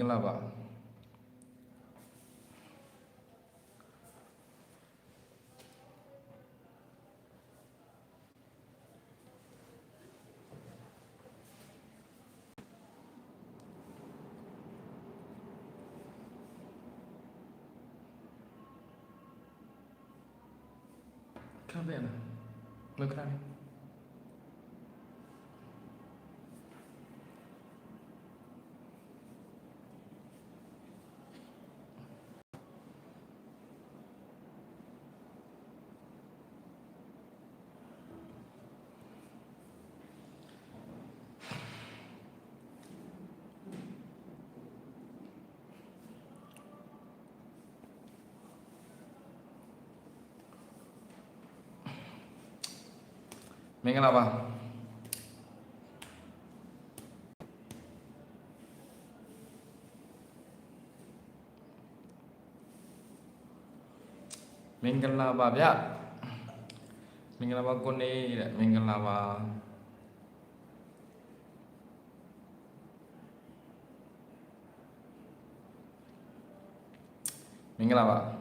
င်္ဂလာပါခဏပဲနော်မခဏလေး မင်္ဂလာပါမင်္ဂလာပါဗျမင်္ဂလာပါကိုနေတဲ့မင်္ဂလာပါမင်္ဂလာပါ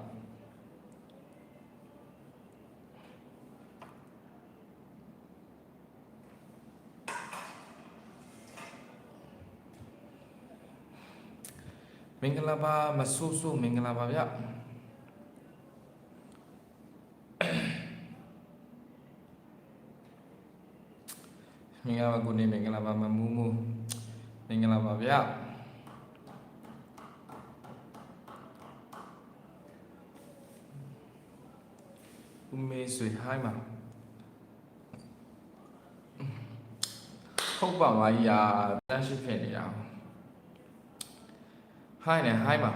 မင်္ဂလာပါမဆူဆူမင်္ဂလာပါဗျမင်္ဂလာပါကိုနေမင်္ဂလာပါမမူးမူးမင်္ဂလာပါဗျဦးမေဆွေဟိုင်းမှာဟုတ်ပါပါကြီးယာတန်းရှိဖြစ်နေတာ ဟိုင်းနေဟိုင်းမှာ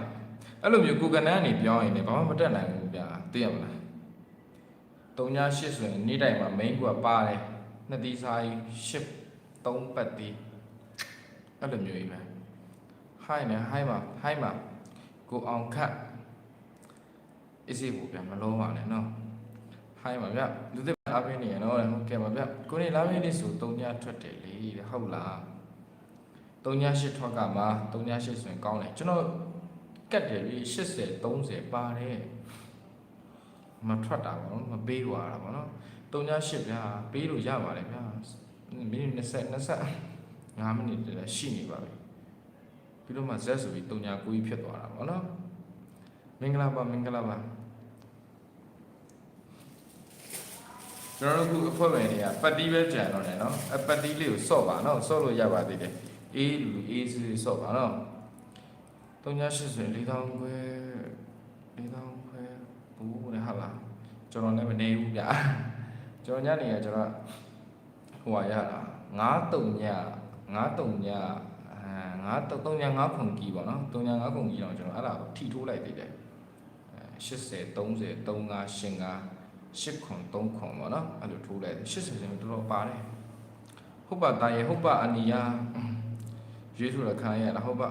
အဲ့လိုမျိုးကိုကနန်းကနေပြောရင်လည်းဘာမှမတက်နိုင်ဘူးဗျာသိရမလား3ည8ဆိုရင်နေ့တိုင်းမှာ main ကပါတယ်နှစ်သီးစားကြီး10 3ပတ်သီးအဲ့လိုမျိုးကြီးပဲဟိုင်းနေဟိုင်းမှာဟိုင်းမှာကိုအောင်ခတ်အစ်စီဘူးဗျာမလုံးပါနဲ့နော်ဟိုင်းမှာဗျာလူသစ်အားပေးနေရနော်ဟုတ်ကဲ့ပါဗျာကိုနေလာမင်းလေးဆို3ညထွက်တယ်လေတဲ့ဟုတ်လား 38ထွက်ကမှ38ဆိုရင်ကောင်းတယ်ကျွန်တော်ကတ်တယ်ပြီ80 30ပါတယ်မထွက်တာပေါ့နော်မပေးသွားတာပေါ့နော်38ဗျာပေးလို့ရပါတယ်ဗျာမိနစ်20 20 5မိနစ်တည်းရှိနေပါပြီပြီးတော့မှဇက်ဆိုပြီး39ကြီးဖြစ်သွားတာပေါ့နော်မင်္ဂလာပါမင်္ဂလာပါကျွန်တော်တို့အခုအဖွဲ့ဝင်တွေကပတ်တီးပဲကြံတော့တယ်နော်အပတ်တီးလေးကိုစော့ပါနော်စော့လို့ရပါသေးတယ် အေးလူအေးစီဆော့ပါနော်380ဆိုရင်4000ခွဲ4000ခွဲဘူးလေဟာလားကျွန်တော်လည်းမနေဘူးဗျာကျွန်တော်ညနေကကျွန်တော်ဟိုဟာရတာ93ည93ညအဲ93ည9ခွန်ကြီးပေါ့နော်3ည9ခွန်ကြီးတော့ကျွန်တော်အဲ့ဒါကိုထိထိုးလိုက်သေးတယ်80 30 35 85 8ခွန်3ခွန်ပေါ့နော်အဲ့လိုထိုးလိုက်တယ်80ဆိုရင်တော်တော်ပါတယ်ဟုတ်ပါတာရေဟုတ်ပါအနီယာ ရွေးဆိုတော့ခံရတာဟုတ်ပါ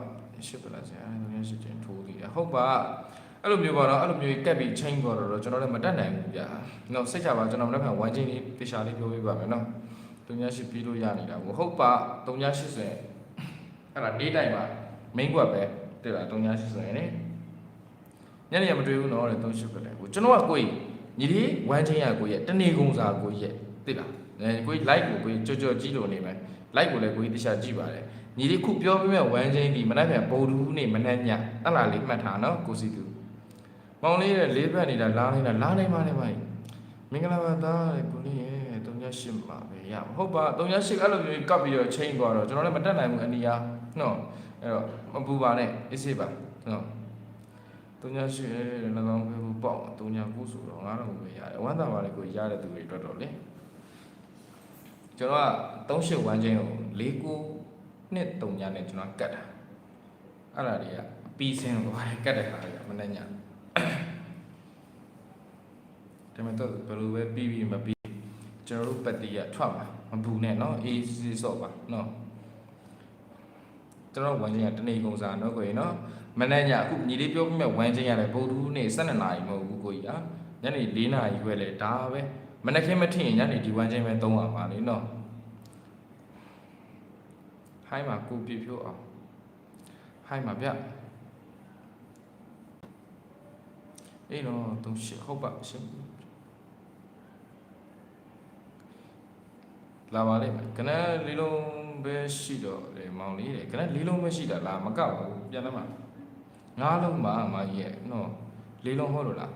ရှစ်ပလက်ဆရာအဲ့လိုမျိုးရှစ်ချင်းထိုးသေးတယ်ဟုတ်ပါအဲ့လိုမျိုးပါတော့အဲ့လိုမျိုးကက်ပြီးချင်းသွားတော့ကျွန်တော်လည်းမတတ်နိုင်ဘူးဗျာနော်စိတ်ချပါကျွန်တော်လည်းဝိုင်းချင်းလေးတေချာလေးပြောပြပါမယ်နော်38ပြီးလို့ရနေတာကိုဟုတ်ပါ38ဆိုရင်အဲ့ဒါနေ့တိုင်းမှာ main ကွက်ပဲတဲ့လား38ဆိုရင်လေညနေရမတွေ့ဘူးနော်တဲ့38ပဲလေကိုကျွန်တော်ကကိုကြီးညီလေးဝိုင်းချင်းရကိုကြီးတနေကုံစာကိုကြီးတဲ့လားအဲကိုကြီး like ကိုကိုကြီးကြော်ကြော်ကြီးလို့နေမယ် like ကိုလည်းကိုကြီးတခြားကြည့်ပါတယ် ညီလေးခုပြောပြမဲ့ဝမ်းချင်းဒီမနက်ဖြန်ဗုဒ္ဓဟူးနေ့မနက်ညအဲ့လားလေးမှတ်ထားနော်ကိုစီသူမောင်လေးရဲ့လေးဘက်နေတာလာနေတာလာနေပါနဲ့ပါမင်္ဂလာပါသားတဲ့ကိုလေးရဲ့38ပါပဲရဟုတ်ပါ38အဲ့လိုမျိုးကပ်ပြီးတော့ချိန်သွားတော့ကျွန်တော်လည်းမတက်နိုင်ဘူးအနီးအားနော်အဲ့တော့မပူပါနဲ့အေးစေးပါနော်38ရဲ့၎င်းပဲဘူးပေါ့39ဆိုတော့9000ပဲရတယ်ဝမ်းသာပါလေကိုရတဲ့သူတွေအတွက်တော့လေကျွန်တော်က38ဝမ်းချင်းကို49 နှစ်3ညနဲ့ကျွန်တော်ကတ်တာအဲ့ဒါတွေကပြီးစင်းလို့ပါတယ်ကတ်တဲ့ခါတွေကမနေ့ညဒါပေမဲ့တော့ဘယ်လိုပဲပြီးပြီးမပြီးကျွန်တော်တို့ပတ်တီးရထွက်မှာမဘူးနဲ့เนาะအေးစီစော့ပါเนาะကျွန်တော်ဝမ်းချင်းကတနေ့ကုန်စားเนาะကိုကြီးเนาะမနေ့ညအခုညီလေးပြောပြမဲ့ဝမ်းချင်းရတယ်ဗုဒ္ဓဟူးနေ့12နာရီမဟုတ်ဘူးကိုကြီးอ่ะညနေ4နာရီခွဲလေဒါပဲမနေ့ခင်းမထင်ရင်ညနေဒီဝမ်းချင်းပဲသုံးရပါလေเนาะ ဟိုင်းမှာကိုပြဖြိုးအောင်ဟ high မှာဗျအေးတော့သူရှစ်ဟုတ်ပါရှင်းလာပါလိမ့်မယ်ခဏလေးလုံးပဲရှိတော့လေမောင်လေးတဲ့ခဏလေးလုံးပဲရှိတာလားမကောက်ဘူးပြန်တော့မှာငါးလုံးပါမကြီးရဲ့နော်လေးလုံးဟုတ်လို့လား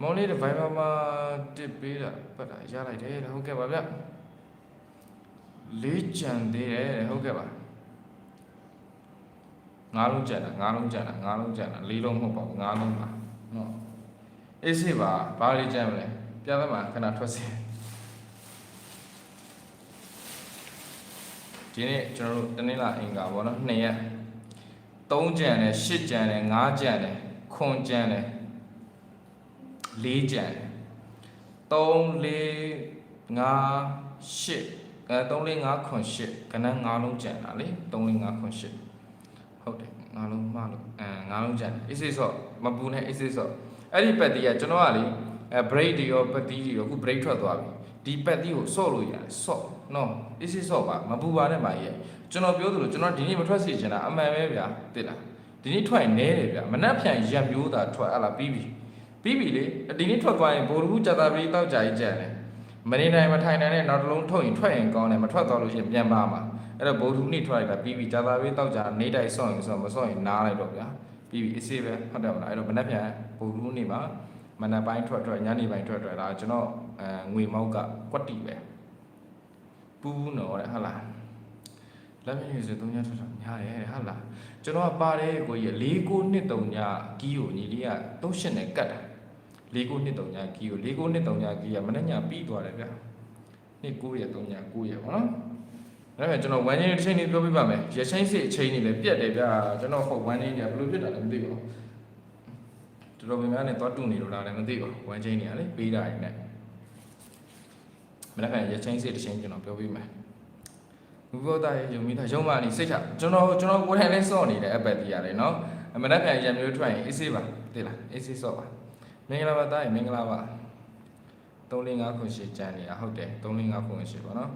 မောင်လေးတဲ့ Viber မှာတစ်ပေးတာပတ်တာရလိုက်တယ်တဲ့ဟုတ်ကဲ့ပါဗျလေးကြံသေးတယ်တဲ့ဟုတ်ကဲ့ပါ ငါးလုံးကြံတာငါးလုံးကြံတာငါးလုံးကြံတာလေးလုံးမဟုတ်ပါဘူးငါးလုံးပါနော်အေးစေးပါဘာလေးကြံမလဲပြန်တော့မှာခဏထွက်စီဒီနေ့ကျွန်တော်တို့တနင်္လာအင်္ဂါပေါ့နော်2ရက်3ကြံတယ်8ကြံတယ်5ကြံတယ်ခွန်ကြံတယ်4ကြံတယ်3 4 5 8အဲ3 4 5ခွန်8ကနန်း5လုံးကြံတာလေ3 4 5ခွန်8 ဟုတ်တယ်5လုံးမှလို့အဲ5လုံးကြံတယ်အေးစေးဆော့မပူနဲ့အေးစေးဆော့အဲ့ဒီပတ်တီးကကျွန်တော်ကလေအဲ break တွေရောပတ်တီးတွေရောအခု break ထွက်သွားပြီဒီပတ်တီးကိုဆော့လို့ရတယ်ဆော့နော်အေးစေးဆော့ပါမပူပါနဲ့ပါရဲ့ကျွန်တော်ပြောသလိုကျွန်တော်ဒီနေ့မထွက်စီချင်တာအမှန်ပဲဗျာတိလားဒီနေ့ထွက်ရင်နဲတယ်ဗျာမနှက်ဖြန်ရက်မျိုးသာထွက်အလားပြီးပြီပြီးပြီလေဒီနေ့ထွက်သွားရင်ဘိုလ်ဘူးကြတာပြီးတောက်ကြကြီးကြံတယ်မနေနိုင်မထိုင်နိုင်တဲ့နောက်တစ်လုံးထုတ်ရင်ထွက်ရင်ကောင်းတယ်မထွက်သွားလို့ရှိရင်ပြန်ပါမှာ အဲ့တော့ဘိုလ်ဘူးနေ့ထွက်လိုက်တာပြီးပြီကြတာပြီးတောက်ကြနေတိုင်းဆော့ရင်ဆော့မဆော့ရင်နားလိုက်တော့ဗျာပြီးပြီအစ်စေးပဲဟုတ်တယ်မလားအဲ့တော့မနှက်ဖြန်ဘိုလ်ဘူးနေ့မှာမနက်ပိုင်းထွက်ထွက်ညနေပိုင်းထွက်ထွက်ဒါကျွန်တော်အဲငွေမောက်ကကွက်တီပဲပူးနော်တဲ့ဟုတ်လားလက်မင်းဆိုတုံးညထွက်တာများတယ်တဲ့ဟုတ်လားကျွန်တော်ကပါတယ်ကိုကြီး၄ကိုနှစ်တုံညကီးကိုညီလေးက38နဲ့ကတ်တာ၄ကိုနှစ်တုံညကီးကို၄ကိုနှစ်တုံညကီးကမနေ့ညပြီးသွားတယ်ဗျနှစ်9ရက်3ည9ရက်ပေါ့နော် ဒါပေမဲ့ကျွန်တော်ဝမ်းချင်းတစ်ချိန်လေးပြောပြပါမယ်ရချင်းစစ်အချိန်လေးလည်းပြက်တယ်ဗျကျွန်တော်ဟုတ်ဝမ်းချင်းကြီးကဘယ်လိုဖြစ်တာလဲမသိဘူးတော်တော်များများနဲ့သွားတူနေလို့လားလည်းမသိဘူးဝမ်းချင်းကြီးကလေပေးတာရင်လည်းမနေ့ကရချင်းစစ်တစ်ချိန်ကျွန်တော်ပြောပြမယ်ဘုဘောသားရေယုံမိသားယုံမနေစိတ်ချကျွန်တော်ကျွန်တော်ကိုယ်တိုင်လည်းစော့နေတယ်အပက်တီရတယ်နော်အမနက်ဖြန်ရံမျိုးထွက်ရင်အေးဆေးပါသိလားအေးဆေးစော့ပါမင်္ဂလာပါသားရေမင်္ဂလာပါ345ခုရှိကြံနေတာဟုတ်တယ်345ခုရှိပါနော်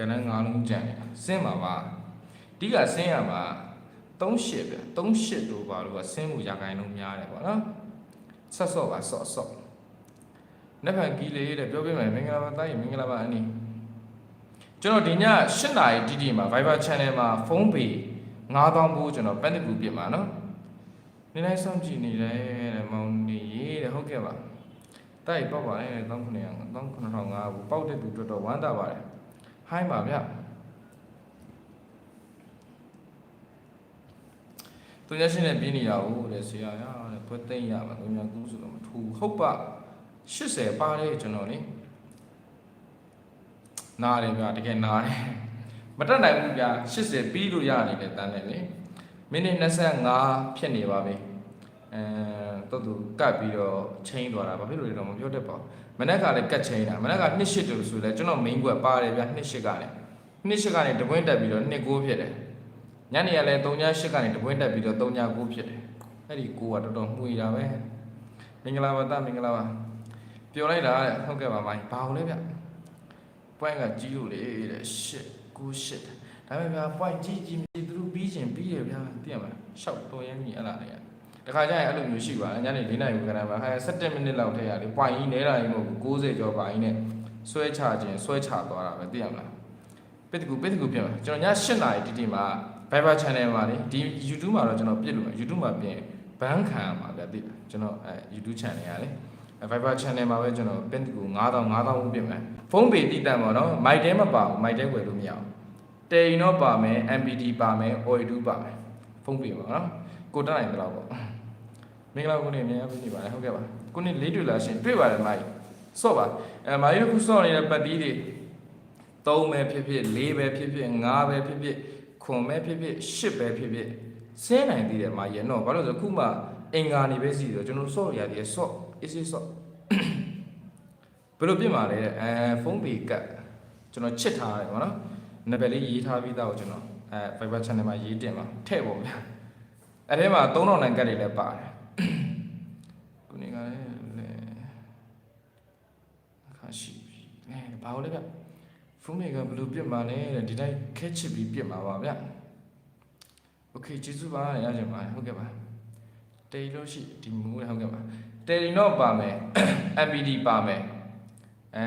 ကနန်း9လုံးကြံနေတာစင်းပါပါဒီကစင်းရမှာ38ပဲ38တို့ပါလို့ကစင်းမှုရခိုင်လုံးများတယ်ပေါ့နော်ဆက်စော့ပါစော့စော့နက်ဖြန်ကီလေးတဲ့ပြောပြမယ်မင်္ဂလာပါသားရေမင်္ဂလာပါအနီးကျွန်တော်ဒီည8နာရီတိတိမှာ Viber Channel မှာဖုန်းပေ9000ဘူးကျွန်တော်ပန်းတကူပြစ်မှာနော်နေလိုက်ဆုံးကြည့်နေတယ်တဲ့မောင်နေရေးတဲ့ဟုတ်ကဲ့ပါတိုက်ပေါက်ပါလေ1900 19500ဘူးပေါက်တဲ့သူတော်တော်ဝမ်းသာပါတယ် ဟိုင်းပါဗျသူညရှင်နဲ့ပြင်းနေတာဟုတ်တဲ့ဆရာရတဲ့ဘွက်သိမ့်ရပါသူညကူးဆိုတော့မထူဟုတ်ပါ80ပါတယ်ကျွန်တော်လေနားတယ်ဗျာတကယ်နားတယ်မတက်နိုင်ဘူးဗျာ80ပြီးလို့ရနေတယ်တန်းတယ်လေမိနစ်25ဖြစ်နေပါပြီအဲတော့သူကတ်ပြီးတော့ချိန်သွားတာဘာဖြစ်လို့လဲတော့မပြောတတ်ပါဘူး မနေ့ကလည်းကတ်ချိန်တာမနေ့က28တူဆိုလဲကျွန်တော် main ကွက်ပါတယ်ဗျာ28ကလည်း28ကနေတပွင့်တက်ပြီးတော့29ဖြစ်တယ်ညနေကလည်း38ကနေတပွင့်တက်ပြီးတော့39ဖြစ်တယ်အဲ့ဒီကိုကတော်တော်မှုရတာပဲမင်္ဂလာပါတမင်္ဂလာပါပြောလိုက်တာဟုတ်ကဲ့ပါမိုင်းဘာလို့လဲဗျ point ကကြီးလို့လေတဲ့ shit ကို shit ဒါပေမဲ့ဗျာ point ကြီးကြီးမြည်သူတို့ပြီးချင်ပြီးရဗျာသိရမလားရှောက်တော်ရမ်းကြီးအဲ့လားလေ တခါကျရင်အဲ့လိုမျိုးရှိပါလားညနေ၄နာရီခဏမှာဟာ17မိနစ်လောက်ထဲရလေ point ကြီးနဲတာကြီးမဟုတ်ဘူး60ကျော်ပါကြီးနဲ့ဆွဲချခြင်းဆွဲချသွားတာပဲသိရမလားပစ်တကူပစ်တကူပြင်မှာကျွန်တော်ည8နာရီတိတိမှာ Viber channel မှာလေဒီ YouTube မှာတော့ကျွန်တော်ပြစ်လို့ YouTube မှာပြင်ဘန်းခံရမှာဗျာသိလားကျွန်တော်အဲ YouTube channel ရလေ Viber channel မှာပဲကျွန်တော်ပင်တူ9000 9000ဘူးပြင်မယ်ဖုန်းပေတည်တတ်ပါတော့မိုက်တဲမပါဘူးမိုက်တဲဝယ်လို့မရအောင်တေရင်တော့ပါမယ် MPD ပါမယ် OI2 ပါမယ်ဖုန်းပေပါနော် ကိုတက်နိုင်တယ်တော့ပေါ့မင်္ဂလာကိုနေအများကြီးနေပါတယ်ဟုတ်ကဲ့ပါကိုနေလေးတွေ့လာရှင်တွေ့ပါတယ်မိုက်ဆော့ပါအဲမိုက်တို့ခုဆော့နေတဲ့ပတ်တီးတွေ3ပဲဖြစ်ဖြစ်4ပဲဖြစ်ဖြစ်5ပဲဖြစ်ဖြစ်ခွန်ပဲဖြစ်ဖြစ်10ပဲဖြစ်ဖြစ်စင်းနိုင်သေးတယ်မိုက်ရဲ့နော်ဘာလို့လဲဆိုခုမှအင်္ဂါနေပဲစီဆိုကျွန်တော်ဆော့ရသေးတယ်ဆော့ is it ဆော့ဘယ်လိုပြင်ပါလဲအဲဖုန်းပေကတ်ကျွန်တော်ချစ်ထားတယ်ဗောနော်နံပါတ်လေးရေးထားပြီးသားကိုကျွန်တော်အဲ Viber channel မှာရေးတင်ပါထည့်ပေါ့ဗျာ အဲ့ထဲမှာ3000နိုင်ကတ်တွေလည်းပါတယ်ခုနေကလည်းလည်းအခါရှိပြီလဲဘာလို့လဲဗျဖုန်းတွေကဘယ်လိုပြစ်မှာလဲတဲ့ဒီတိုင်းခက်ချစ်ပြီးပြစ်မှာပါဗျ Okay ကျေးဇူးပါရကြပါဟုတ်ကဲ့ပါတေလို့ရှိဒီမူဟုတ်ကဲ့ပါတေရင်တော့ပါမယ် MPD ပါမယ်အဲ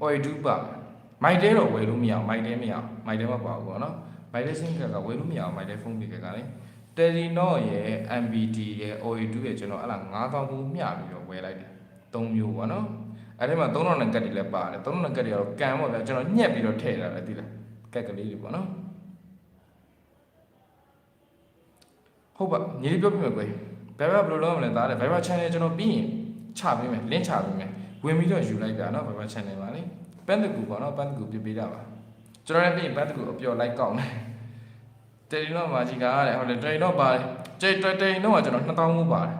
အော်ဒူပါမိုက်တဲတော့ဝယ်လို့မရအောင်မိုက်တဲမရအောင်မိုက်တဲမပါဘူးပေါ့နော်မိုက်တဲစင်ကကဝယ်လို့မရအောင်မိုက်တဲဖုန်းတွေကကလည်း တယ်လီနော့ရဲ့ MBD ရဲ့ OE2 ရဲ့ကျွန်တော်အဲ့လား9000ဘူးမျှပြီးတော့ဝယ်လိုက်တယ်၃မျိုးပေါ့နော်အဲ့ဒီမှာ3000နဲ့ကတ်တွေလည်းပါတယ်3000နဲ့ကတ်တွေကတော့ကံပေါ့ဗျာကျွန်တော်ညက်ပြီးတော့ထည့်တာလည်းဒီလားကက်ကလေးတွေပေါ့နော်ဟုတ်ပါညီလေးပြောပြမယ်ကွယ်ဘယ်ဘက်ဘယ်လိုလုပ်ရမလဲသားတယ်ဘယ်ဘက် channel ကျွန်တော်ပြီးရင်ချပေးမယ် link ချပေးမယ်ဝင်ပြီးတော့ယူလိုက်တာနော်ဘယ်ဘက် channel ပါလဲပန်တကူပေါ့နော်ပန်တကူပြပေးတာပါကျွန်တော်လည်းပြီးရင်ပန်တကူအပျော်လိုက်ကောင်းတယ် တယ်လီနောမာကြီးကတဲ့ဟုတ်တယ်တယ်လီနောပါတယ်ကျတယ်တယ်လီနောကကျွန်တော်2000ဘူးပါတယ်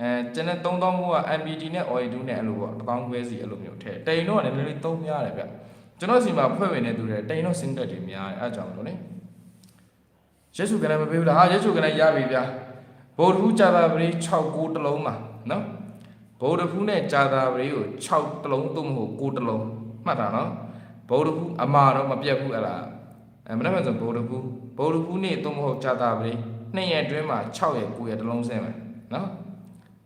အဲကျန်တဲ့3000ဘူးက MPD နဲ့ OI2 နဲ့အဲ့လိုပေါ့1000ခွဲစီအဲ့လိုမျိုးထည့်တယ်လီနောကလည်းနည်းနည်းသုံးများတယ်ဗျကျွန်တော်စီမှာဖွဲ့ဝင်နေသူတွေတယ်လီနောစင်တက်တွေများတယ်အဲ့ကြောင့်လို့လေရက်စုကလည်းမပေးဘူးလားဟာရက်စုကလည်းရပြီဗျာဗုဒ္ဓဖူးကြာတာပရိ6ကိုတစ်လုံးပါနော်ဗုဒ္ဓဖူးနဲ့ကြာတာပရိကို6တစ်လုံးသို့မဟုတ်ကိုတစ်လုံးမှတ်တာနော်ဗုဒ္ဓဖူးအမှားတော့မပြတ်ဘူးအဲ့လား အဲမနေ့ကဆိုဗုဒ္ဓဖူးဗုဒ္ဓဖူးနေ့သို့မဟုတ်ကြာတာပရိနှစ်ရက်အတွင်းမှာ6ရက်9ရက်တစ်လုံးဆင်းမယ်နော်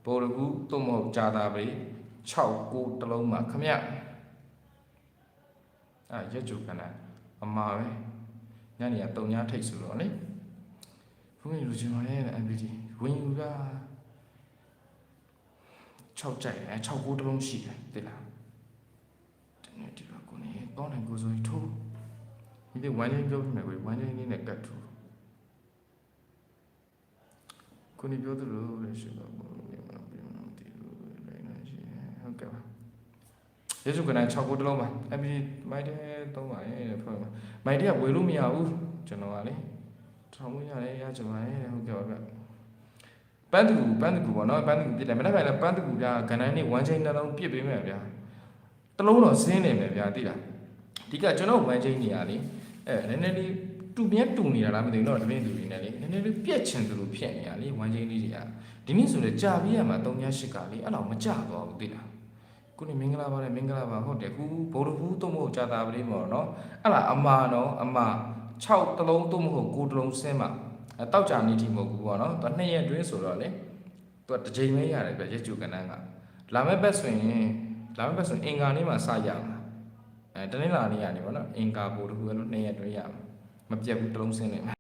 ဗုဒ္ဓဖူးသို့မဟုတ်ကြာတာပရိ6ကိုတစ်လုံးမှာခမရအဲရက်ကျုပ်ကနအမှားပဲညနေကတုံညာထိတ်ဆိုတော့လေဘုန်းကြီးလူချင်းပါလေ MPD ဝင်ယူက6ကြိုက်အဲ6ကိုတလုံးရှိတယ်သိလားဒီနေ့ဒီကကိုနေတောင်းတယ်ကိုဆိုရင်ထိုး ဒီနေ့ဝမ်းချင်းပြောပြမယ်ကိုဝမ်းချင်းလေးနဲ့ကတ်ထိုးကိုနေပြောသလိုလေရှိတော့ဘုရားမပြောမသိဘူးလည်းနေရှိဟုတ်ကဲ့ပါယေရှုကန6ကိုတလုံးပါအပြင်မိုက်တဲ့သုံးပါရဲ့ဖွဲ့ပါမိုက်တဲ့ကဝေလို့မရဘူးကျွန်တော်ကလေထောင်မရတယ်ရကြပါရဲ့ဟုတ်ကဲ့ပါဗျပန်းတကူပန်းတကူပေါ့နော်ပန်းတကူပြစ်တယ်မနေ့ကလည်းပန်းတကူပြကဏ္ဍနဲ့ဝမ်းချင်းနှလုံးပြစ်ပေးမယ်ဗျာတလုံးတော့ဇင်းနေမယ်ဗျာသိလားဒီကကျွန်တော်ဝမ်းချင်းနေရလေ အဲနည်းနည်းလေးတူမြဲတူနေတာလားမသိဘူးတော့တပင်းသူတွေနဲ့လေနည်းနည်းလေးပြက်ချင်သူလိုဖြစ်နေရလေဝမ်းချင်းလေးတွေကဒီနေ့ဆိုလေကြာပြီးရမှာ3ည8ကလေအဲ့တော့မကြတော့ဘူးသိလားခုနေမင်္ဂလာပါလေမင်္ဂလာပါဟုတ်တယ်ခုဘိုလ်ဘူးတုံးမဟုတ်ကြာတာပလေးမော်နော်အဲ့လားအမာနော်အမာ6တလုံးတုံးမဟုတ်9တလုံးဆင်းမှာအဲတောက်ကြနေတိမဟုတ်ဘူးပေါ့နော်သူနှစ်ရက်တွင်းဆိုတော့လေသူကတစ်ချိန်ပဲရတယ်ဗျရက်ကျူကနန်းကလာမဲ့ဘက်ဆိုရင်လာမဲ့ဘက်ဆိုရင်အင်္ဂါနေ့မှာစရမှာ အဲတနင်္လာနေ့ကနေပေါ့နော်အင်္ဂါဘို့တခုအဲ့လိုနှစ်ရက်တွဲရမှာမပြတ်ဘူးတစ်လုံးစင်းနေမှာ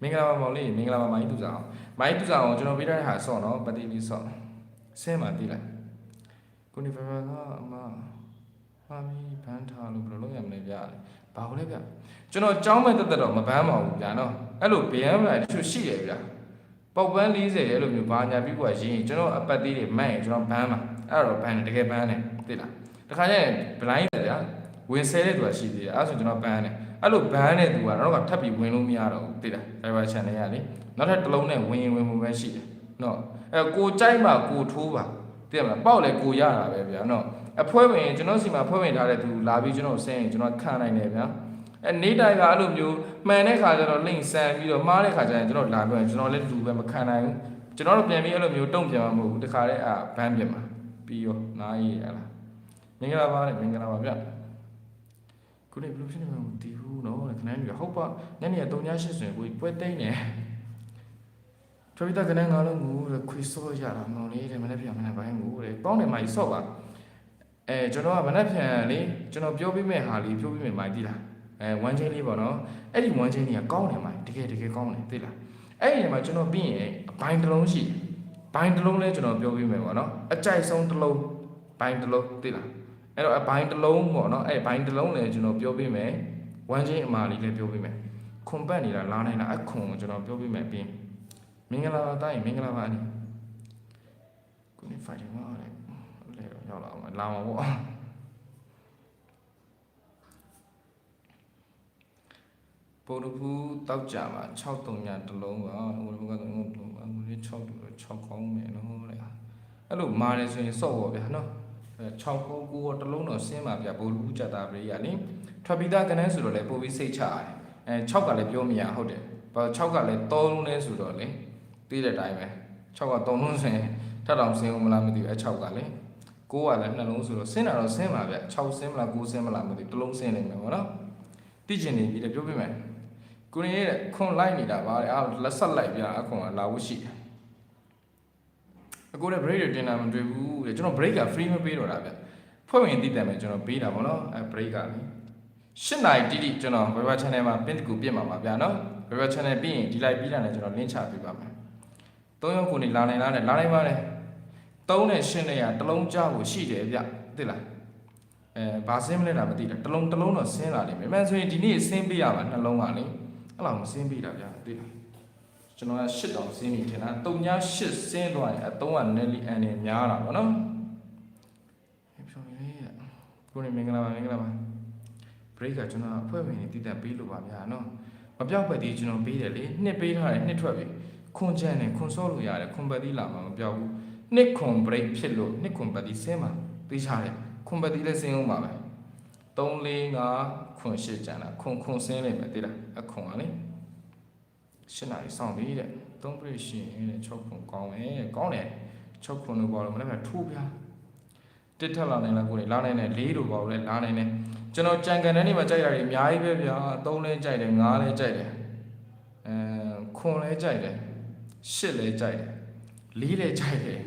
မင်္ဂလာပါမောင်လေးမင်္ဂလာပါမိုင်းတူစားအောင်မိုင်းတူစားအောင်ကျွန်တော်ပြတဲ့ဟာဆော့နော်ပတိလေးဆော့ဆင်းပါတိလိုက်ကိုနီဖာကအမဟာမီဘန်းထားလို့ဘယ်လိုလုပ်ရမလဲဗျာဘာလို့လဲဗျကျွန်တော်ကြောင်းမဲ့တက်တက်တော့မဘန်းပါဘူးဗျာနော်အဲ့လိုဗျမ်းမှတချို့ရှိတယ်ဗျာပေါက်ပန်း40ရဲ့လိုမျိုးဘာညာပြီးကွာရင်းကျွန်တော်အပတ်သေးတွေမှန်ရင်ကျွန်တော်ဘန်းမှာအဲ့တော့ဘန်းတယ်တကယ်ဘန်းတယ်သိလားတခါကျရင်ဘလိုင်းတယ်ဗျာ ဝင်ဆဲတဲ့သူကရှိသေးတယ်အဲ့ဆိုကျွန်တော်ဘန်းတယ်အဲ့လိုဘန်းတဲ့သူကတော့ကထပ်ပြီးဝင်လို့မရတော့ဘူးသိလား driver channel ရလေနောက်ထပ်တစ်လုံးနဲ့ဝင်ရင်ဝင်မှုပဲရှိတယ်နော်အဲ့ကိုကြိုက်မှကိုထိုးပါသိရမလားပေါက်လဲကိုရတာပဲဗျာနော်အဖွဲဝင်ကျွန်တော်စီမှာဖွဲဝင်ထားတဲ့သူလာပြီးကျွန်တော်ဆင်းရင်ကျွန်တော်ခံနိုင်တယ်ဗျာအဲနေတိုင်ကအဲ့လိုမျိုးမှန်တဲ့ခါကျတော့လိမ့်ဆန်ပြီးတော့မှားတဲ့ခါကျရင်ကျွန်တော်လာပြောရင်ကျွန်တော်လည်းလူပဲမခံနိုင်ဘူးကျွန်တော်တို့ပြန်ပြီးအဲ့လိုမျိုးတုံ့ပြန်မှာမဟုတ်ဘူးတခါတည်းအာဘန်းပြန်မှာပြီးရောနားရည်ဟလားမင်္ဂလာပါလေမင်္ဂလာပါဗျ ခုနေဘယ်လိုဖြစ်နေမှမသိဘူးနော်ခဏနေဟုတ်ပါညနေ3ည8ဆိုရင်ကိုပွဲတိတ်နေထရီတာကနေငါလုံးငူတဲ့ခွေစောရတာမောင်လေးတဲ့မနေ့ပြန်မနေ့ပိုင်းငူတဲ့ပေါင်းတယ်မိုင်းဆော့ပါအဲကျွန်တော်ကမနေ့ပြန်လေကျွန်တော်ပြောပြမဲ့ဟာလေးပြောပြမဲ့မိုင်းတိလားအဲဝမ်းချင်းလေးပေါ့နော်အဲ့ဒီဝမ်းချင်းလေးကကောင်းတယ်မိုင်းတကယ်တကယ်ကောင်းတယ်သိလားအဲ့ဒီမှာကျွန်တော်ပြီးရင်အပိုင်းတစ်လုံးရှိဘိုင်းတစ်လုံးလဲကျွန်တော်ပြောပြမယ်ပေါ့နော်အကြိုက်ဆုံးတစ်လုံးဘိုင်းတစ်လုံးသိလား အဲ့တော့အပိုင်းတစ်လုံးပေါ့နော်အဲ့ဘိုင်းတစ်လုံးလည်းကျွန်တော်ပြောပြမယ်ဝမ်းချင်းအမာလေးလည်းပြောပြမယ်ခွန်ပတ်နေတာလာနိုင်တာအခွန်ကိုကျွန်တော်ပြောပြမယ်ပြီးမင်္ဂလာပါတိုင်းမင်္ဂလာပါအနီကိုနေဖိုင်မှာလေလေရောက်လာအောင်လာမှာပေါ့ပိုလ်ဖူးတောက်ကြမှာ6တုံညာတစ်လုံးပါဟိုဘကတော့ငုတ်တော့ငွေ6 6ကောင်းမယ်နော်လေအဲ့လိုမာတယ်ဆိုရင်စော့ပေါ့ဗျာနော် 6ကို9တော့တစ်လုံးတော့ဆင်းပါဗျာပိုလ်ဖူးကြတာပရိယာလေထွက်ပြီးသားကနန်းဆိုတော့လေပို့ပြီးစိတ်ချရတယ်အဲ6ကလည်းပြောမရဟုတ်တယ်ဘာ6ကလည်း3လုံးလဲဆိုတော့လေသိတဲ့အတိုင်းပဲ6က3လုံးဆိုရင်ထပ်တောင်ဆင်းဦးမလားမသိဘူးအဲ6ကလည်း9ကလည်းနှလုံးဆိုတော့ဆင်းတာတော့ဆင်းပါဗျ6ဆင်းမလား9ဆင်းမလားမသိဘူးတစ်လုံးဆင်းနေမယ်ပေါ့နော်သိချင်နေပြီလေပြောပြမယ်ကိုရင်ရဲ့ခွန်လိုက်နေတာပါလေအာလက်ဆက်လိုက်ပြအခွန်ကလာဖို့ရှိတယ် အကိုလည်း break တွေတင်တာမတွေ့ဘူးတဲ့ကျွန်တော် break က free မပေးတော့တာဗျဖွဲ့ဝင်တည်တယ်မယ်ကျွန်တော်ပေးတာဗောနော်အဲ break ကလေ၈နိုင်တိတိကျွန်တော် Viber channel မှာ pin တကူပြစ်မှာပါဗျာနော် Viber channel ပြီးရင်ဒီလိုက်ပြီးတာနဲ့ကျွန်တော် link ချပေးပါမယ်၃ယောက်ကိုနေလာနိုင်လားနဲ့လာနိုင်ပါတယ်၃နဲ့၈နဲ့ရတစ်လုံးကြားဖို့ရှိတယ်ဗျသိလားအဲဘာစင်းမလဲတာမသိတာတစ်လုံးတစ်လုံးတော့ဆင်းလာလိမ့်မယ်အမှန်ဆိုရင်ဒီနေ့ဆင်းပေးရမှာနှလုံးကလေအဲ့လောက်မဆင်းပေးတာဗျသိလား ကျွန်တော်က၈တောင်ဆင်းပြီထင်တာ၃ည၈ဆင်းသွားရင်အသုံးက nelly အန်နေများတာဗောနော်ဟဲ့ဖြောလေးရကိုနေမင်္ဂလာပါမင်္ဂလာပါ break ကကျွန်တော်အဖွဲ့ဝင်တွေတည်တတ်ပေးလို့ပါဗျာနော်မပြောက်ပဲဒီကျွန်တော်ပေးတယ်လေနှစ်ပေးထားတယ်နှစ်ထွက်ပြီခွန်ချမ်းနဲ့ခွန်စောလို့ရတယ်ခွန်ပတ်သီးလာမှာမပြောက်ဘူးနှစ်ခွန် break ဖြစ်လို့နှစ်ခွန်ပတ်သီးဆင်းမှာသိချတယ်ခွန်ပတ်သီးလည်းဆင်းအောင်ပါပဲ3 4 5ခွန်ရှစ်ကျန်တာခွန်ခွန်ဆင်းလိမ့်မယ်သိလားအခွန်ကလေ ရှင်းလာပြီစောင့်ပြီတဲ့3 break ရှင်းတဲ့6ခွန်ကောင်းမယ်ကောင်းတယ်6ခွန်လို့ပြောလို့မလည်းပဲထိုးပြတစ်ထက်လာနိုင်လားကိုယ်လာနိုင်တယ်၄လို့ပြောလဲလာနိုင်တယ်ကျွန်တော်ကြံကန်တဲ့နေ့မှာကြိုက်တာတွေအများကြီးပဲဗျာ၃လဲကြိုက်တယ်၅လဲကြိုက်တယ်အဲခွန်လဲကြိုက်တယ်၈လဲကြိုက်တယ်၄လဲကြိုက်တယ်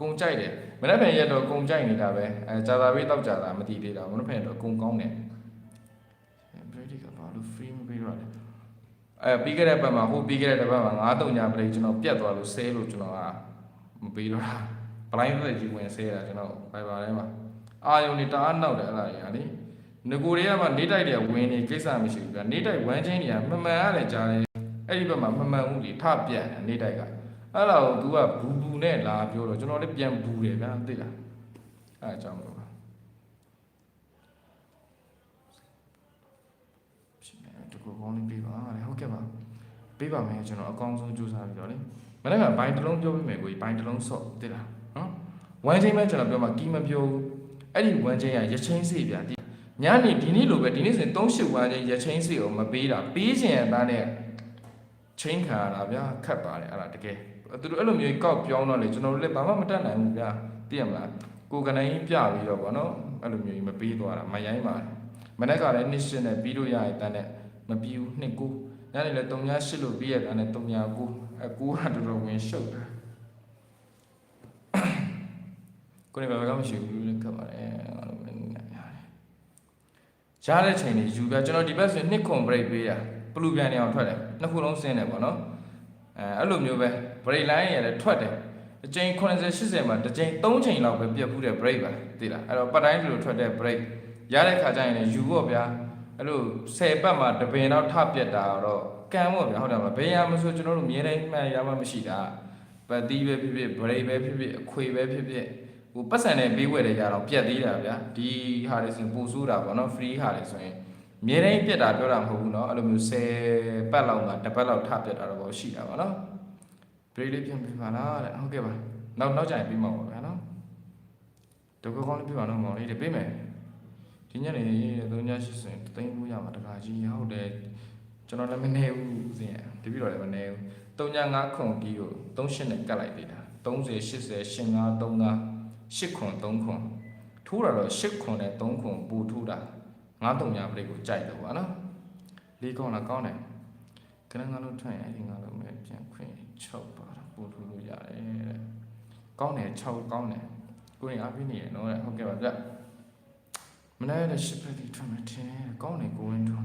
ကုံကြိုက်တယ်မနေ့ဖက်ရက်တော့ကုံကြိုက်နေတာပဲအဲဂျာသာဘေးတောက်ကြတာမတည်သေးတာမနေ့ဖက်တော့ကုံကောင်းတယ် အဲပြီးခဲ့တဲ့ဘက်မှာဟိုပြီးခဲ့တဲ့တစ်ပတ်မှာ9-3ညာဘရိတ်ကျွန်တော်ပြတ်သွားလို့ဆဲလို့ကျွန်တော်ကမပေးတော့တာဘလိုင်းဖက်ကြီးဝင်ဆဲတာကျွန်တော် Viber ထဲမှာအာယုန်နေတအားနောက်တယ်အဲ့ဒါကြီးဟာလေငကိုတွေကမှနေတိုက်တဲ့ဝင်နေကိစ္စမရှိဘူးဗျာနေတိုက်ဝမ်းချင်းတွေကမမှန်ရတယ်ကြားတယ်အဲ့ဒီဘက်မှာမမှန်ဘူးလေထပြန်တယ်နေတိုက်ကအဲ့ဒါကို तू ကဘူဘူနဲ့လာပြောတော့ကျွန်တော်လည်းပြန်ဘူတယ်ဗျာသိလားအဲ့အကြောင်းလို့ပါဖြစ်နေတကူကောင်းလေးပေးပါလေဟုတ်ကဲ့ ပါပေးပါမယ်ကျွန်တော်အကောင်းဆုံးကြိုးစားပြီးတော့လေမနေ့ကဘိုင်းတစ်လုံးပြောပေးမယ်ကိုကြီးဘိုင်းတစ်လုံးဆော့သိလားနော်ဝမ်းချင်းပဲကျွန်တော်ပြောမှာကီးမပြောဘူးအဲ့ဒီဝမ်းချင်းကရချင်းစီဗျာဒီညနေဒီနေ့လိုပဲဒီနေ့ဆိုရင်38ဝါချင်းရချင်းစီကိုမပေးတာပေးချင်ရသားနဲ့ချင်းခံရတာဗျာခတ်ပါတယ်အဲ့ဒါတကယ်သူတို့အဲ့လိုမျိုးကောက်ပြောင်းတော့လေကျွန်တော်တို့လည်းဘာမှမတတ်နိုင်ဘူးဗျာသိရမလားကိုကနေပြပြီးတော့ဗောနော်အဲ့လိုမျိုးမပေးသွားတာမရိုင်းပါတယ်မနေ့ကလည်းနှစ်ရှင်းနဲ့ပြီးလို့ရရင်တန်းနဲ့မပြီးဘူးနှစ်ကူ ညနေလည်း3ည8လို့ပြီးရတာနဲ့3ည9အကူကတော်တော်ဝင်ရှုပ်တာကိုနေဘာမှမရှိဘူးလေခတ်ပါတယ်အဲ့လိုမျိုးညာညာရတဲ့ချိန်တွေယူပြကျွန်တော်ဒီဘက်ဆိုရင်နှစ်ခွန် break ပေးတာပလူပြန်နေအောင်ထွက်တယ်နှစ်ခုလုံးဆင်းတယ်ပေါ့နော်အဲအဲ့လိုမျိုးပဲ break line ရလည်းထွက်တယ်အချိန်80 80မှာတစ်ချိန်3ချိန်လောက်ပဲပြတ်ဘူးတဲ့ break ပါသိလားအဲ့တော့ပတ်တိုင်းလိုထွက်တဲ့ break ရတဲ့ခါကျရင်လည်းယူဖို့ဗျာ အဲ့လို10ပတ်မှာတပင်တော့ထပြတ်တာတော့ကံပေါ့ဗျာဟုတ်တယ်မလားဘယ်ရမဆိုကျွန်တော်တို့မြဲတိုင်းမှန်ရမှမရှိတာပတ်တီးပဲဖြစ်ဖြစ် break ပဲဖြစ်ဖြစ်အခွေပဲဖြစ်ဖြစ် ဟိုပတ်စံနဲ့ပေးဝယ်တဲ့ကြတော့ပြက်သေးတာဗျာဒီဟာတွေဆိုရင်ပိုဆိုးတာပေါ့နော် free ဟာတွေဆိုရင်အမြဲတမ်းပြက်တာပြောတာမဟုတ်ဘူးเนาะအဲ့လိုမျိုး10ပတ်လောက်မှာတစ်ပတ်လောက်ထပြက်တာတော့ပေါ့ရှိတာပေါ့နော် break လေးပြင်ပေးပါလားတဲ့ဟုတ်ကဲ့ပါနောက်နောက်ကြရင်ပြီးမှာပါဗျာနော်ဒုက္ခကောင်းလေးပြပါတော့မောင်လေးတွေပေးမယ် ဒီညနေ3ညရှိဆိုရင်တိမ့်မှုရမှာတခါကြီးဟုတ်တယ်ကျွန်တော်လည်းမနေဘူးဦးစင်တပည့်တော်လည်းမနေဘူး3ည9ခွန်ကြီးကို38နဲ့ကတ်လိုက်သေးတာ30 80 85 35 8ခွန်3ခွန်ထိုးတာတော့8ခွန်နဲ့3ခွန်ပူထိုးတာငါးတုံညာပရိတ်ကိုကြိုက်တယ်ကွာနော်လေးကောင်းလားကောင်းတယ်ကနငါလုံးထွက်ရင်အဲ့ဒီငါလုံးပဲပြန်ခွင့်6ပါတော့ပူထိုးလို့ရတယ်တဲ့ကောင်းတယ်6ကောင်းတယ်ကိုရင်အားပြနေရနော်တဲ့ဟုတ်ကဲ့ပါဗျ မနေ့ကရှစ်ပတိထွက်မယ်ထင်တယ်ကောင်းတယ်ကိုရင်တို့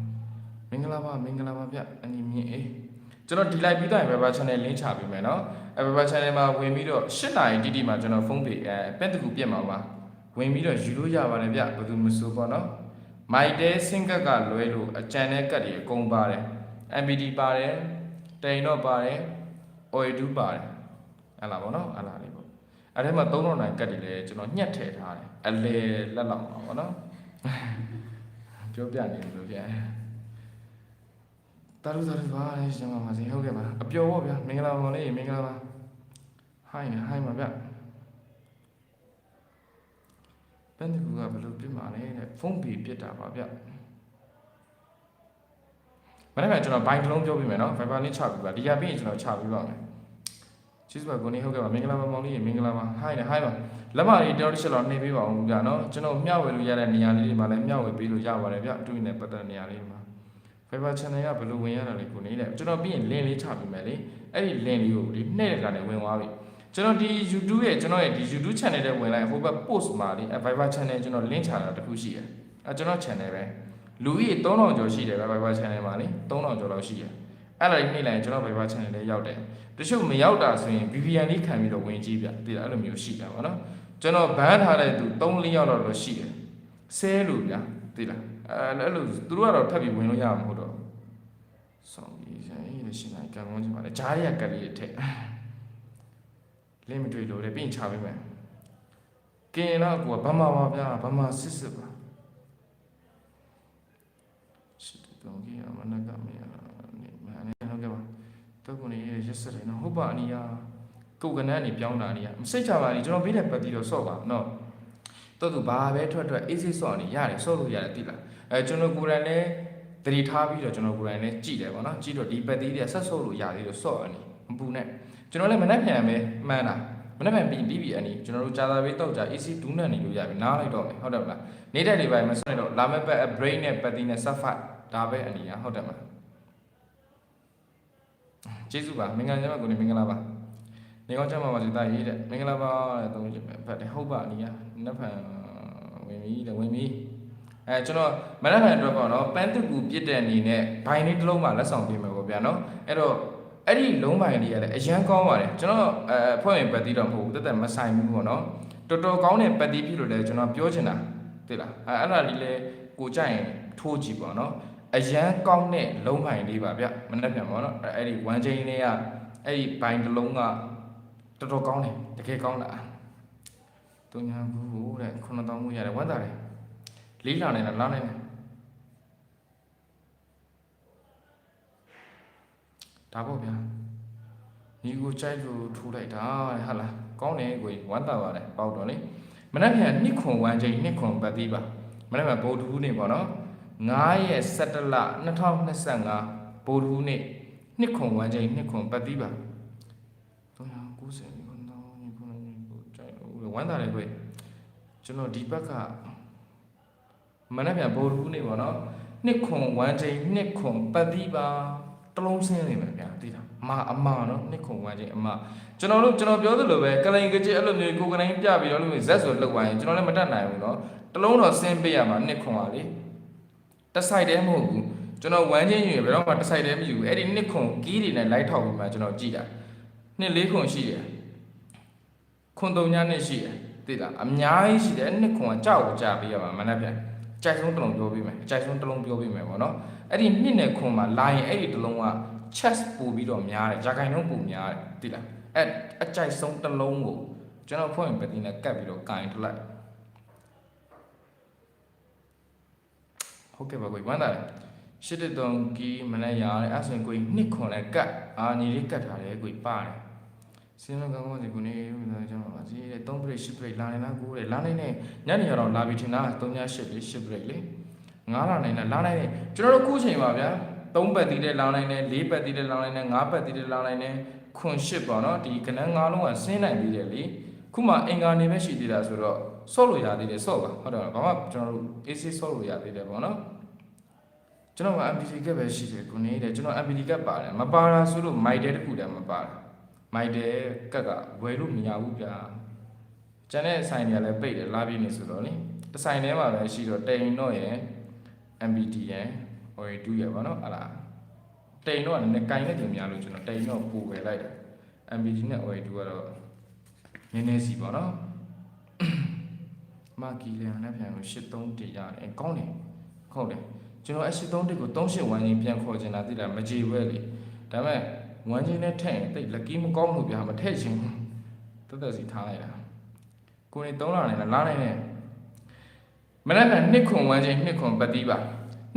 မင်္ဂလာပါမင်္ဂလာပါဗျအနီမြင့်အေးကျွန်တော်ဒီလိုက်ပြီးတော့ Viber channel link ချပေးမယ်နော်အဲ Viber channel မှာဝင်ပြီးတော့8နာရီတိတိမှာကျွန်တော်ဖုန်းပေအဲပက်တကူပြက်မှာပါဝင်ပြီးတော့ယူလို့ရပါတယ်ဗျဘယ်သူမဆိုပေါ့နော်မိုက်တဲစင်ကတ်ကလွဲလို့အကြံတဲ့ကတ်တွေအကုန်ပါတယ် MPD ပါတယ်တိန်တော့ပါတယ် OA2 ပါတယ်အဲ့လားပေါ့နော်အဲ့လားလေးပေါ့အဲ့ထဲမှာ3000နိုင်ကတ်တွေလည်းကျွန်တော်ညှက်ထည့်ထားတယ်အလေလက်လောက်ပါပေါ့နော် ပြောပြနေလို့ဗျာတာလူတာလူပါလေကျွန်တော်ပါစေဟုတ်ကဲ့ပါအပျော်ပေါ့ဗျာမင်္ဂလာပါလေးမင်္ဂလာပါဟိုင်းနေဟိုင်းပါဗျဘယ်သူကဘယ်လိုပြစ်မှာလဲတဲ့ဖုန်းပီပြစ်တာပါဗျမနေ့ကကျွန်တော်ဘိုင်းတစ်လုံးပြောပြမယ်နော် Viber လေးချပြပါဒီရပြီးရင်ကျွန်တော်ချပြပါမယ်ကျေးဇူးပါကိုနေဟုတ်ကဲ့ပါမင်္ဂလာပါမောင်လေးမင်္ဂလာပါဟိုင်းနေဟိုင်းပါ လက်မလေးတောတစ်ချက်လောက်နှိပ်ပေးပါဦးဗျာနော်ကျွန်တော်မျှဝေလို့ရတဲ့နေရာလေးတွေမှာလည်းမျှဝေပေးလို့ရပါတယ်ဗျအတူနဲ့ပတ်သက်တဲ့နေရာလေးတွေမှာ Fiber channel ကဘယ်လိုဝင်ရတာလဲကိုနေတယ်ကျွန်တော်ပြီးရင် link လေးချပေးမယ်လေအဲ့ဒီ link လေးကိုဒီနှဲ့တဲ့ကနေဝင်သွားပြီကျွန်တော်ဒီ YouTube ရဲ့ကျွန်တော်ရဲ့ဒီ YouTube channel ထဲဝင်လိုက်ဟိုဘက် post မှာလေ Fiber channel ကျွန်တော် link ချတာတစ်ခုရှိတယ်အဲကျွန်တော် channel ပဲလူကြီး3000ကျော်ရှိတယ် Fiber channel မှာလေ3000ကျော်လောက်ရှိတယ်အဲ့ဒါကြီးနှိမ့်လိုက်ရင်ကျွန်တော် Fiber channel လေးရောက်တယ်တချို့မရောက်တာဆိုရင် VPN လေးခံပြီးတော့ဝင်ကြည့်ပြသိလားအဲ့လိုမျိုးရှိတာပေါ့နော် ကျွန်တော် ban ထားတဲ့သူ3 4ယောက်တော့ရှိတယ်ဆဲလို့ဗျာသိလားအဲအဲ့လိုသူတို့ကတော့ထပ်ပြီးဝင်လို့ရမှာမဟုတ်တော့ဆောင်ပြီးဆိုင်ရရှိနိုင်ကံကောင်းချင်ပါလေဂျားရက်ကလေးထက်လင်းမတွေ့လို့လေပြင်ချပေးမယ်ကင်တော့ကိုကဗမာပါဗျာဗမာစစ်စစ်ပါရှစ်တုံးကြီးအမနကမရနေမနေဟုတ်ကဲ့ပါတော့ကိုနေရက်စတယ်နော်ဟုတ်ပါအနီယာ ကုတ်ကနန်းနေပြောင်းတာနေရမစိတ်ချပါနဲ့ကျွန်တော်ဘေးနဲ့ပတ်ပြီးတော့ဆော့ပါနော်တော့သူဘာပဲထွက်ထွက်အေးစိဆော့နေရတယ်ဆော့လို့ရတယ်တိလားအဲကျွန်တော်ကိုယ်တိုင်လည်းတတိထားပြီးတော့ကျွန်တော်ကိုယ်တိုင်လည်းကြည့်တယ်ပေါ့နော်ကြည့်တော့ဒီပတ်သေးတွေဆက်ဆုပ်လို့ရသေးလို့ဆော့အနေမပူနဲ့ကျွန်တော်လည်းမနှက်ပြန်ပဲမှန်းတာမနှက်ပြန်ပြီးပြီးပြီးအနေကျွန်တော်တို့ကြာသာဘေးတောက်ကြ AC ဒူးနဲ့နေလို့ရပြီနားလိုက်တော့မယ်ဟုတ်တယ်မလားနေတဲ့တွေပိုင်းမဆွနဲ့တော့လာမဲ့ပတ် brain နဲ့ပတ်သေးနဲ့ suffer ဒါပဲအနေရဟုတ်တယ်မလားကျေးဇူးပါမင်္ဂလာညမကိုနေမင်္ဂလာပါ နေကောင်းချမ်းပါပါစေတာရေးတဲ့မင်္ဂလာပါတဲ့သုံးချက်ပဲဖတ်တယ်ဟုတ်ပါအနေရနက်ဖန်ဝင်ပြီတဲ့ဝင်ပြီအဲကျွန်တော်မနက်ဖြန်အတွက်ပေါ့နော်ပန်းတူကူပြစ်တဲ့အနေနဲ့ဘိုင်လေးတစ်လုံးမှလက်ဆောင်ပေးမယ်ပေါ့ဗျာနော်အဲ့တော့အဲ့ဒီလုံးဘိုင်လေးကလည်းအရန်ကောင်းပါတယ်ကျွန်တော်အဲဖွဲ့ရင်ပတ်တီးတော့မဟုတ်ဘူးတက်တက်မဆိုင်ဘူးပေါ့နော်တော်တော်ကောင်းတဲ့ပတ်တီးဖြစ်လို့လည်းကျွန်တော်ပြောချင်တာသိလားအဲအဲ့ဒါလေးလေကိုကြိုက်ရင်ထိုးကြည့်ပေါ့နော်အရန်ကောင်းတဲ့လုံးဘိုင်လေးပါဗျမနက်ဖြန်ပေါ့နော်အဲ့ဒီ1ချိန်လေးကအဲ့ဒီဘိုင်တစ်လုံးက တော်တော်ကောင်းတယ်တကယ်ကောင်းတာတုံညာဘူးတဲ့9000မှုရတယ်ဝမ်းသာတယ်လေးလာနေလားလာနေတယ်ဒါပေါ့ဗျာညီကိုကြိုက်လို့ထိုးလိုက်တာတဲ့ဟာလားကောင်းတယ်ကိုဝမ်းသာပါတယ်ပေါက်တော့လေမနေ့ပြန်နှစ်ခွန်ဝမ်းချိန်နှစ်ခွန်ပတ်သေးပါမနေ့ကဗုဒ္ဓဟူးနေ့ပေါ့နော်9ရက်17လ2025ဗုဒ္ဓဟူးနေ့နှစ်ခွန်ဝမ်းချိန်နှစ်ခွန်ပတ်သေးပါ390ခုတော့ညီကိုညီကိုကြိုက်လို့ ဝမ်းသာတယ်ကိုကျွန်တော်ဒီဘက်ကမနေ့ပြန်ဗုဒ္ဓဟူးနေ့ပေါ့နော်နှစ်ခွန်ဝမ်းချိန်နှစ်ခွန်ပတ်တိပါတလုံးစင်းနေမယ်ဗျာသိလားအမအမနော်နှစ်ခွန်ဝမ်းချိန်အမကျွန်တော်တို့ကျွန်တော်ပြောသလိုပဲကလိန်ကကြအဲ့လိုမျိုးကိုကလိုင်းပြပြီးတော့အဲ့လိုမျိုးဇက်ဆိုလောက်သွားရင်ကျွန်တော်လည်းမတတ်နိုင်ဘူးနော်တလုံးတော့စင်းပေးရမှာနှစ်ခွန်ပါလေတစ်ဆိုင်တည်းမဟုတ်ဘူးကျွန်တော်ဝမ်းချင်းယူရဘယ်တော့မှတစ်ဆိုင်တည်းမယူဘူးအဲ့ဒီနှစ်ခွန်ကီးတွေနဲ့လိုက်ထောက်ပြီးမှကျွန်တော်ကြည့်တာနှစ်လေးခွန်ရှိတယ် ခွန်တုံညာနှစ်ရှိတယ်သိလားအများကြီးရှိတယ်နှစ်ခွန်ကကြောက်ကိုကြာပေးရမှာမနေ့ပြန်ကြိုက်ဆုံးတစ်လုံးပြောပေးမယ်ကြိုက်ဆုံးတစ်လုံးပြောပေးမယ်ပေါ့နော်အဲ့ဒီနှစ်နဲ့ခွန်မှာလာရင်အဲ့ဒီတစ်လုံးက chest ပို့ပြီးတော့များတယ်ဂျာကိုင်လုံးပို့များတယ်သိလားအဲ့အကြိုက်ဆုံးတစ်လုံးကိုကျွန်တော်ဖွင့်ပတိနဲ့ကတ်ပြီးတော့ကင်ထလိုက်ဟုတ်ကဲ့ပါကိုဝမ်းသာတယ်ရှစ်တတုံကီမနဲ့ရတယ်အဲ့ဆိုရင်ကိုနှစ်ခွန်နဲ့ကတ်အာညီလေးကတ်ထားတယ်ကိုပါတယ် စင်းလုံးကောင်းကောင်းစီကိုနေကျွန်တော်ပါစီတဲ့3 break 10 break လာနေတာကိုတဲ့လာနေနေညနေရတော့လာပြီထင်တာ3ည8လေး10 break လေ9လာနိုင်လားလာနိုင်တယ်ကျွန်တော်တို့ခုချိန်ပါဗျာ3ပတ်တီးတဲ့လောင်းနိုင်တယ်4ပတ်တီးတဲ့လောင်းနိုင်တယ်5ပတ်တီးတဲ့လောင်းနိုင်တယ်ခွန်8ပေါ့နော်ဒီကနန်း9လုံးကဆင်းနိုင်ပြီးတယ်လေခုမှအင်္ဂါနေပဲရှိသေးတာဆိုတော့ဆော့လို့ရသေးတယ်ဆော့ပါဟုတ်တယ်ဘာမှကျွန်တော်တို့ AC ဆော့လို့ရသေးတယ်ပေါ့နော်ကျွန်တော်က MPD ကပဲရှိတယ်ကိုနေတယ်ကျွန်တော် MPD ကပါတယ်မပါတာဆိုလို့မိုက်တဲ့တခုတည်းမပါတာ မိုက်တဲ့ကက်ကဝယ်လို့မရဘူးဗျာကျန်တဲ့ဆိုင်တွေကလည်းပိတ်တယ်လာပြည့်နေဆိုတော့လေတစ်ဆိုင်ထဲမှာပဲရှိတော့တိန်တော့ရယ် MPD ရယ် OA2 ရယ်ပေါ့နော်အဲ့လားတိန်တော့ကလည်းကင်တဲ့သူများလို့ကျွန်တော်တိန်တော့ပို့ပဲလိုက်တယ် MPD နဲ့ OA2 ကတော့နည်းနည်းစီပေါ့နော်မာကီလန်နဲ့ပြန်လို့83တည်ရတယ်ကောင်းတယ်ဟုတ်တယ်ကျွန်တော်အ83တစ်ကို38ဝိုင်းချင်းပြန်ခေါ်ချင်တာသိလားမကြေပဲလေဒါပေမဲ့ ဝမ်းချင်းနဲ့ထည့်ရင်တိတ်လက်ကီးမကောင်းလို့ပြမထည့်ချင်တက်တက်စီထားလိုက်တာကိုနေ3လနဲ့လာနိုင်တယ်မနေ့ကနှစ်ခွန်ဝမ်းချင်းနှစ်ခွန်ပတ်တီးပါ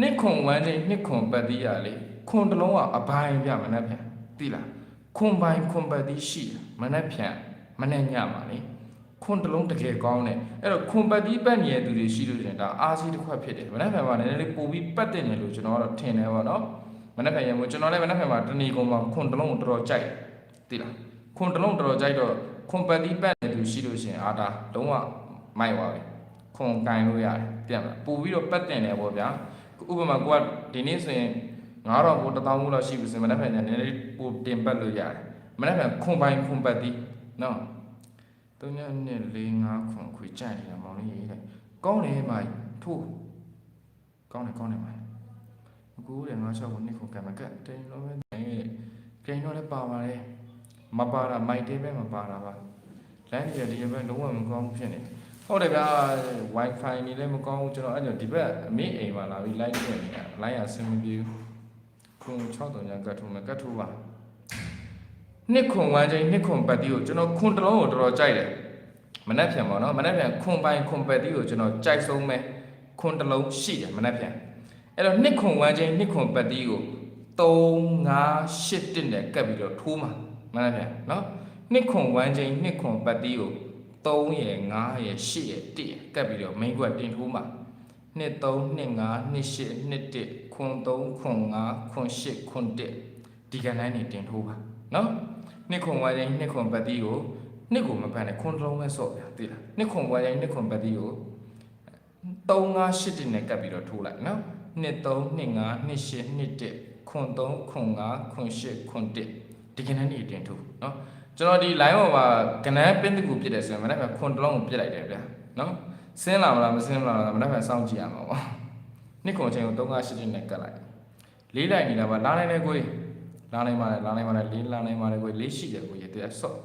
နှစ်ခွန်ဝမ်းချင်းနှစ်ခွန်ပတ်တီးရလေခွန်တလုံးကအပိုင်းပြမနေ့ပြန်သိလားခွန်ပိုင်းခွန်ပတ်တီးရှိမနေ့ပြန်မနေ့ညမှာလေခွန်တလုံးတကယ်ကောင်းတယ်အဲ့တော့ခွန်ပတ်တီးပတ်နေတဲ့သူတွေရှိလို့ရှင်ဒါအားစီးတစ်ခွက်ဖြစ်တယ်မနေ့ပြန်မှာနည်းနည်းလေးပို့ပြီးပတ်တင်တယ်လို့ကျွန်တော်ကတော့ထင်တယ်ပေါ့နော်မ နေ့ပြန်ရမို့ကျွန်တော်လည်းမနေ့ပြန်မှာတဏီကုံမှာခွန်တလုံးကိုတော်တော်ကြိုက်သိလားခွန်တလုံးတော်တော်ကြိုက်တော့ခွန်ပတ်တီးပတ်နေသူရှိလို့ရှင်အာဒါလုံးဝမိုက်သွားပြီခွန်ကင်လို့ရတယ်ပြန်မလားပို့ပြီးတော့ပတ်တင်တယ်ပေါ့ဗျာဥပမာကိုကဒီနေ့ဆိုရင်9000ကို1000ကိုလောက်ရှိပြီဆိုရင်မနေ့ပြန်ညနေလေးပိုတင်ပတ်လို့ရတယ်မနေ့ပြန်ခွန်ပိုင်းခွန်ပတ်သည်နော်3ညနဲ့4 5ခွန်ခွေကြိုက်နေတာမောင်လေးရေးလိုက်ကောင်းတယ်မိုင်ထိုးကောင်းတယ်ကောင်းတယ်မို င်အခုတဲ့ငါ6ကိုနှစ်ခုကံမကတ်တိန်လို့ပဲကိန်းတော့လည်းပါပါလေမပါတာမိုက်တဲပဲမပါတာပါလမ်းကြီးဒီဘက်လုံးဝမကောင်းဘူးဖြစ်နေတယ်ဟုတ်တယ်ဗျာ wifi နေလည်းမကောင်းဘူးကျွန်တော်အဲ့ကြောင့်ဒီဘက်အမေအိမ်မှာလာပြီး live ထည့်နေတာ live ရဆင်းမပြေဘူးခု6တုံညာကတ်ထိုးမယ်ကတ်ထိုးပါနှစ်ခွန်ဝမ်းချင်းနှစ်ခွန်ပတ်တီကိုကျွန်တော်ခွန်တစ်လုံးကိုတော်တော်ကြိုက်တယ်မနှက်ပြန်ပါတော့မနှက်ပြန်ခွန်ပိုင်ခွန်ပတ်တီကိုကျွန်တော်ကြိုက်ဆုံးပဲခွန်တစ်လုံးရှိတယ်မနှက်ပြန် အဲ့တော့နှစ်ခွန်ဝမ်းချင်းနှစ်ခွန်ပတ်တီကို3 5 8တက်နဲ့ကပ်ပြီးတော့ထိုးမှာမနှက်ပြန်နော်နှစ်ခွန်ဝမ်းချင်းနှစ်ခွန်ပတ်တီကို3ရယ်5ရယ်8ရယ်1ရယ်ကပ်ပြီးတော့ main ကွက်တင်ထိုးမှာနှစ်3နှစ်5နှစ်8နှစ်1ခွန်3ခွန်5ခွန်8ခွန်1ဒီကနေ့နေတင်ထိုးပါနော်နှစ်ခွန်ဝါရင်နှစ်ခွန်ပတ်တီးကိုနှစ်ကိုမပန်းနဲ့ခွန်တစ်လုံးပဲစော့ပြသိလားနှစ်ခွန်ဝါရင်နှစ်ခွန်ပတ်တီးကို3 5 8တင်နဲ့ကပ်ပြီးတော့ထိုးလိုက်နော် နှစ်3နှစ်5နှစ်8နှစ်1ခွန်3ခွန်5ခွန်8ခွန်1ဒီကနေ့နေတင်ထိုးနော်ကျွန်တော်ဒီ line ပေါ်မှာကနန်းပင်းတကူပြစ်တယ်ဆိုရင်မနေ့ကခွန်တစ်လုံးကိုပြစ်လိုက်တယ်ဗျာနော်ဆင်းလာမလားမဆင်းလာလားမနေ့ကစောင့်ကြည့်ရမှာပေါ့နှစ်ခုအချိန်ကို3က8ချင်းနဲ့ကတ်လိုက်လေးလိုက်နေတာပါလာနိုင်တယ်ကိုလာနိုင်ပါလေလာနိုင်ပါလေလေးလာနိုင်ပါလေကိုလေးရှိတယ်ကိုရတဲ့ဆော့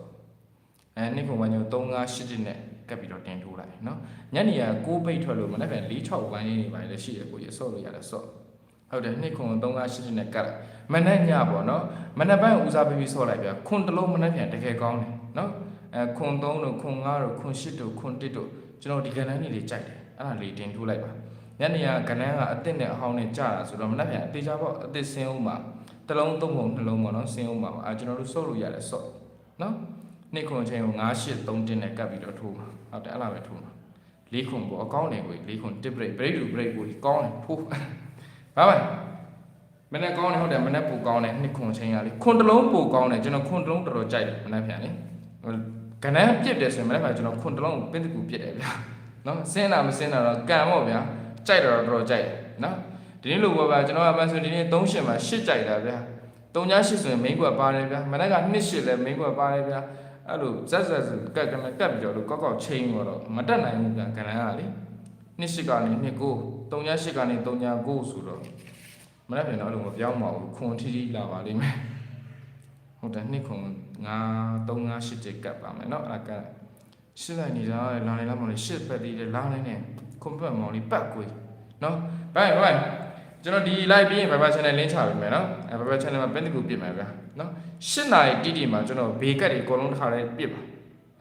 အဲနှစ်ခုမှည3က8ချင်းနဲ့ ကတ်ပြီးတော့တင်ထိုးလိုက်နော်ညနေက6ပိတ်ထွက်လို့မနေ့က4 6ဝိုင်းနေပါလေရှိတယ်ကိုရဆော့လို့ရတယ်ဆော့ဟုတ်တယ်နှစ်ခု3က8ချင်းနဲ့ကတ်လိုက်မနေ့ညပေါ့နော်မနေ့ပိုင်းဦးစားပေးပြီးဆော့လိုက်ပြခွန်တလုံးမနေ့ပြန်တကယ်ကောင်းတယ်နော်အဲခွန်3တို့ခွန်5တို့ခွန်8တို့ခွန်1တို့ကျွန်တော်ဒီကဏ္ဍလေးလေးကြိုက်တယ်အဲ့ဒါလေးတင်ထိုးလိုက်ပါညနေကကဏ္ဍကအစ်စ်နဲ့အဟောင်းနဲ့ကြာတာဆိုတော့မနေ့ပြန်အသေးချာပေါ့အစ်စ်ဆင်းအောင်မှာတစ်လုံးသုံးပုံနှလုံးပေါ့နော်ဆင်းအောင်မှာအဲကျွန်တော်တို့စုပ်လို့ရတယ်စုပ်နော် နှစ်ခွန်ချင်းကို9 8 3တင်းနဲ့ကပ်ပြီးတော့ထိုးမှာဟုတ်တယ်အဲ့လိုပဲထိုးမှာလေးခွန်ပေါ့အကောင်းတယ်ကိုလေးခွန်တစ် break break to break ကိုကောင်းတယ်ထိုးဘာပဲမနေ့ကောင်းတယ်ဟုတ်တယ်မနေ့ပူကောင်းတယ်နှစ်ခွန်ချင်းရလေးခွန်တစ်လုံးပူကောင်းတယ်ကျွန်တော်ခွန်တစ်လုံးတော်တော်ကြိုက်တယ်မနေ့ပြန်လေကဏ္ဍပြစ်တယ်ဆိုရင်မနေ့ပြန်ကျွန်တော်ခွန်တစ်လုံးပင်းတကူပြစ်တယ်ဗျာနော်စင်းတာမစင်းတာတော့ကံပေါ့ဗျာကြိုက်တော့တော်တော်ကြိုက်တယ်နော်ဒီနေ့လိုပဲဗျာကျွန်တော်အမှန်ဆိုဒီနေ့3ရှင်မှာ8ကြိုက်တာဗျာ3ည8ဆိုရင်မိန်းကွက်ပါတယ်ဗျာမနေ့က2 8လည်းမိန်းကွက်ပါတယ်ဗျာ အဲ့လိုဇက်ဇက်ဇက်ကက်ကနကက်ပြီးတော့လို့ကောက်ကောက်ချင်းတော့မတက်နိုင်ဘူးဗျာကံရကလေ2 8ကနေ2 9 3ည8ကနေ3ည9ဆိုတော့မနေ့ပြန်တော့လို့မပြောင်းပါဘူးခွန်ထီထီလာပါလိမ့်မယ်ဟုတ်တယ်2ခွန်9 3 9 8ကြက်ကပ်ပါမယ်နော်အဲ့ဒါကရှစ်လိုက်နေတာလာနေလားမောင်လေးရှစ်ပတ်သေးတယ်လာနေနေကွန်ပတ်မောင်လေးပတ်ကွေးနော်ဘိုင်ဘိုင် ကျွန်တော်ဒီ live ပြီးရင် Viber channel link ချပေးမယ်နော်အဲ Viber channel မှာပင်းတကူပြစ်မယ်ဗျာနော်ရှစ်နာရီတိတိမှာကျွန်တော်ဘေကတ်တွေအကုန်လုံးတစ်ခါလေးပြစ်ပါ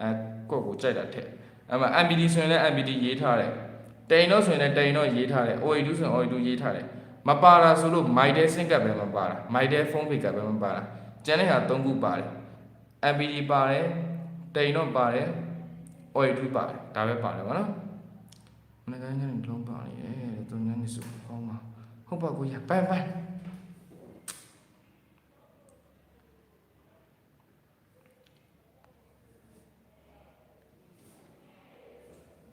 အဲကိုယ့်ကိုကြိုက်တာထက်အဲမှာ MPD ဆိုရင်လည်း MPD ရေးထားတယ်တိန်တော့ဆိုရင်လည်းတိန်တော့ရေးထားတယ် OA2 ဆိုရင် OA2 ရေးထားတယ်မပါတာဆိုလို့ MyDel sync ကပ်ပဲမပါတာ MyDel phone pick ကပ်ပဲမပါတာကျန်တဲ့ဟာ၃ခုပါတယ် MPD ပါတယ်တိန်တော့ပါတယ် oil 2ပါတယ်ဒါပဲပါတယ်ဗောနော်မနေ့ကညနေလုံးပါနေတယ်သူညနေစု ကောင်းပါဟုတ်ပါကိုရပန်းပန်း